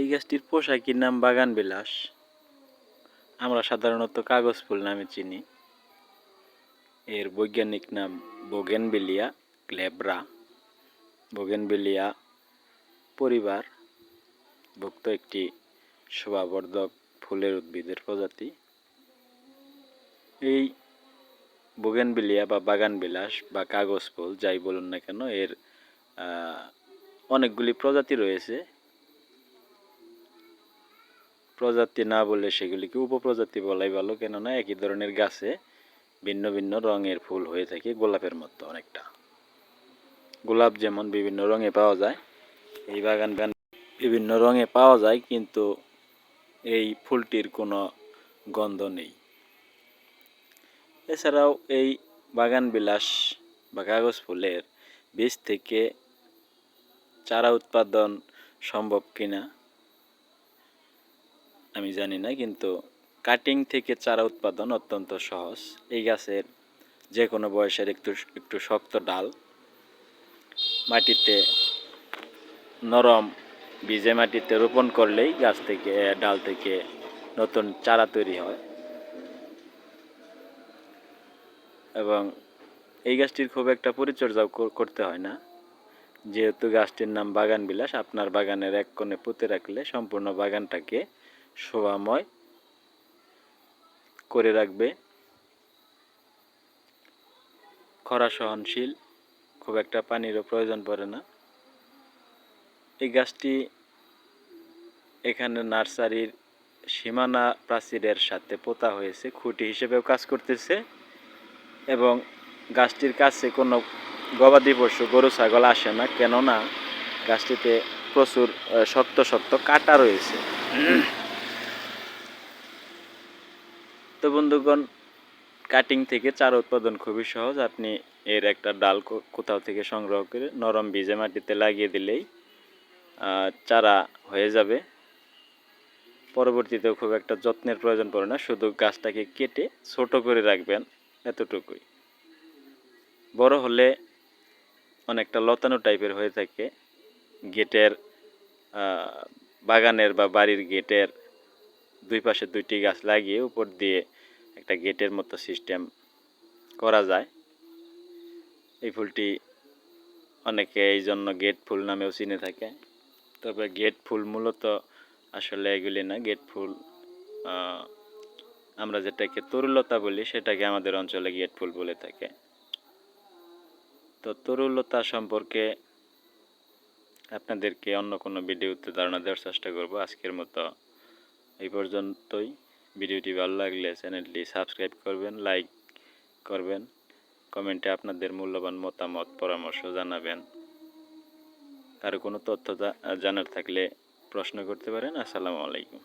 এই গাছটির পোশাকির নাম বাগান বিলাস আমরা সাধারণত কাগজ ফুল নামে চিনি। এর বৈজ্ঞানিক নাম বোগেনবেলিয়া গ্লেব্রা বোগেনবেলিয়া পরিবার ভুক্ত একটি শোভাবর্ধক ফুলের উদ্ভিদের প্রজাতি। এই বোগেনবেলিয়া বা বাগান বিলাস বা কাগজ ফুল, যাই বলুন না কেন, এর অনেকগুলি প্রজাতি রয়েছে। প্রজাতি না বলে সেগুলিকে উপপ্রজাতি বলাই ভালো, কেননা একই ধরনের গাছে ভিন্ন ভিন্ন রঙের ফুল হয়ে থাকে গোলাপের মতো অনেকটা। গোলাপ যেমন বিভিন্ন রঙে পাওয়া যায়, এই বাগান বিভিন্ন রঙে পাওয়া যায়, কিন্তু এই ফুলটির কোনো গন্ধ নেই। এছাড়াও এই বাগান বিলাস বা কাগজ ফুলের বীজ থেকে চারা উৎপাদন সম্ভব কিনা আমি জানি না, কিন্তু কাটিং থেকে চারা উৎপাদন অত্যন্ত সহজ। এই গাছের যে কোনো বয়সের একটু একটু শক্ত ডাল, মাটিতে নরম বীজে মাটিতে রোপণ করলেই গাছ থেকে, ডাল থেকে নতুন চারা তৈরি হয়। এবং এই গাছটির খুব একটা পরিচর্যাও কর- করতে হয় না। যেহেতু গাছটির নাম বাগান বিলাস আপনার বাগানের এক কোণে পুঁতে রাখলে সম্পূর্ণ বাগানটাকে শোভাময় করে রাখবে। খরা সহনশীল, খুব একটা পানিরও প্রয়োজন পড়ে না। এই গাছটি এখানে নার্সারির সীমানা প্রাচীরের সাথে পোতা হয়েছে, খুঁটি হিসেবেও কাজ করতেছে এবং গাছটির কাছে কোনো গবাদি পশু, গরু, ছাগল আসে না, কেননা গাছটিতে প্রচুর শক্ত শক্ত কাটা রয়েছে। তো বন্ধুগণ কাটিং থেকে চারা উৎপাদন খুবই সহজ। আপনি এর একটা ডাল কোথাও থেকে সংগ্রহ করে নরম ভিজে মাটিতে লাগিয়ে দিলেই চারা হয়ে যাবে। পরবর্তীতেও খুব একটা যত্নের প্রয়োজন পড়ে না, শুধু গাছটাকে কেটে ছোট করে রাখবেন এতটুকুই। বড় হলে অনেকটা লতানো টাইপের হয়ে থাকে। গেটের বাগানের বা বাড়ির গেটের দুই পাশে দুইটি গাছ লাগিয়ে উপর দিয়ে একটা গেটের মতো সিস্টেম করা যায়। এই ফুলটি অনেকে এই জন্য গেট ফুল নামেও চিনে থাকে। তবে গেট ফুল মূলত আসলে এগুলি না, গেট ফুল আমরা যেটাকে তরুলতা বলি সেটাকে আমাদের অঞ্চলে গেট ফুল বলে থাকে। তো তরুলতা সম্পর্কে আপনাদেরকে অন্য কোনো ভিডিওতে ধারণা দেওয়ার চেষ্টা করব আজকের মতো। এই পর্যন্তই। ভিডিওটি ভালো লাগলে চ্যানেলটি সাবস্ক্রাইব করবেন, লাইক করবেন, কমেন্টে আপনাদের মূল্যবান মতামত, পরামর্শ জানাবেন। আর কোনো তথ্য জানার থাকলে প্রশ্ন করতে পারেন। আসসালামু আলাইকুম।